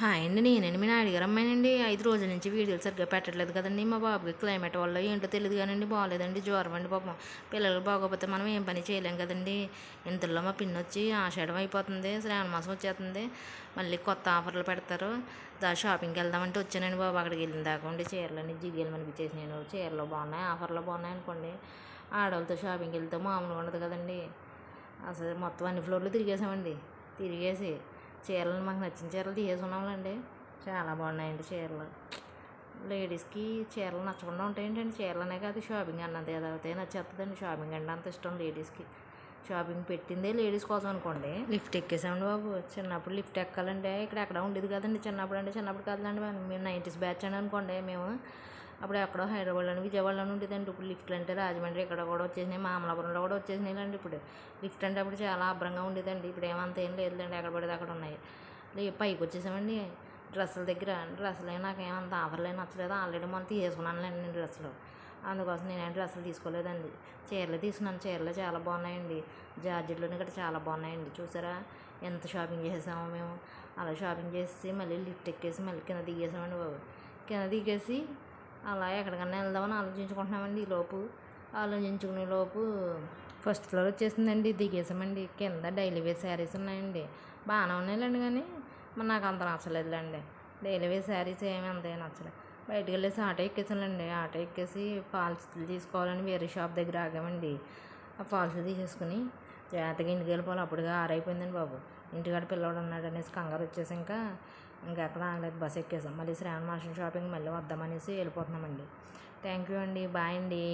Hi అండి నేనండి మీ నాయుడు అమ్మాయినండి ఐదు రోజుల నుంచి వీడియోలు సరిగ్గా పెట్టట్లేదు కదండి. మా బాబుకి క్లైమేట్ వల్ల ఏంటో తెలియదు కానండి బాగాలేదండి జ్వరం అండి పాపం. పిల్లలు బాగోపోతే మనం ఏం పని చేయలేం కదండి. ఇంతలో మా పిన్ వచ్చి ఆషాఢం అయిపోతుంది శ్రావణ మాసం వచ్చేస్తుంది. మళ్ళీ కొత్త ఆఫర్లు పెడతారు. దా షాపింగ్కి వెళ్దామంటే వచ్చానండి బాబు. అక్కడికి వెళ్ళిన దాకా ఉండి చీరలని జిగ్గేలు మనిపించేసి నేను చీరలు బాగున్నాయి ఆఫర్లు బాగున్నాయి అనుకోండి. ఆడవాళ్ళతో షాపింగ్కి వెళ్తే మామూలుగా ఉండదు కదండి. అసలు మొత్తం అన్ని ఫ్లోర్లు తిరిగేసామండి తిరిగేసి చీరలు మాకు నచ్చిన చీరలు తీసేసుకున్నాంలేండి చాలా బాగున్నాయండి చీరలు. లేడీస్కి చీరలు నచ్చకుండా ఉంటాయండి చీరలనే కాదు షాపింగ్ అన్నది. ఏదైతే నచ్చేస్తుందండి షాపింగ్ అంటే అంత ఇష్టం లేడీస్కి. షాపింగ్ పెట్టిందే లేడీస్ కోసం అనుకోండి. లిఫ్ట్ ఎక్కేసామండి బాబు. చిన్నప్పుడు లిఫ్ట్ ఎక్కాలంటే ఇక్కడ ఎక్కడ ఉండేది కదండి. చిన్నప్పుడు అంటే చిన్నప్పుడు కాదండి మేము నైంటీస్ బ్యాచ్ అని అనుకోండి మేము అప్పుడు ఎక్కడో హైదరాబాద్లోని విజయవాడలోనే ఉండేదండి. ఇప్పుడు లిఫ్ట్లు అంటే రాజమండ్రి ఇక్కడ కూడా వచ్చేసినాయి మామలాపురంలో కూడా వచ్చేసినాయి అండి ఇప్పుడు. లిఫ్ట్ అంటే అప్పుడు చాలా అభ్రంగా ఉండేదండి. ఇప్పుడు ఏమంత ఏం లేదులేండి ఎక్కడ పడితే అక్కడ ఉన్నాయి. పైకి వచ్చేసామండి డ్రెస్సుల దగ్గర. డ్రెస్సులు నాకు ఏమంత ఆఫర్లు నచ్చలేదు. ఆల్రెడీ మనం తీసుకున్నానులేండి నేను డ్రెస్సులు. అందుకోసం నేనేం డ్రెస్సులు తీసుకోలేదండి. చీరలు తీసుకున్నాను. చీరలు చాలా బాగున్నాయండి. జార్జెట్లోని ఇక్కడ చాలా బాగున్నాయండి. చూసారా? ఎంత షాపింగ్ చేసామో మేము. అలా షాపింగ్ చేసి మళ్ళీ లిఫ్ట్ ఎక్కేసి మళ్ళీ కింద దిగేసామండి బాబు. కింద దిగేసి అలా ఎక్కడికన్నా వెళ్దామని ఆలోచించుకుంటున్నామండి లోపు. ఆలోచించుకునే లోపు ఫస్ట్ ఫ్లోర్ వచ్చేసిందండి దిగేసామండి. కింద డైలీ వేర్ శారీస్ ఉన్నాయండి. బాగానే ఉన్నాయిలేండి కానీ మరి నాకు అంత నచ్చలేదులేండి. డైలీ వేర్ శారీస్ ఏమి అంత ఏం నచ్చలేదు. బయటకు వెళ్ళేసి ఆటో ఎక్కేసానండి ఆటో ఎక్కేసి ఫాల్స్ తీసుకోవాలని వేరే షాప్ దగ్గర ఆగామండి. ఆ ఫాల్స్ తీసేసుకుని జాగ్రత్తగా ఇంటికి వెళ్ళిపోవాలి. అప్పుడుగా ఆరైపోయిందండి బాబు. ఇంటికాడ పిల్లవాడు ఉన్నాడు అనేసి కంగారు వచ్చేసి ఇంకా ఆగలేదు. బస్ ఎక్కేసాం. మళ్ళీ శ్రావణ మాసం షాపింగ్ మళ్ళీ వద్దామనేసి వెళ్ళిపోతున్నామండి. థ్యాంక్ యూ అండి. బాయ్ అండి.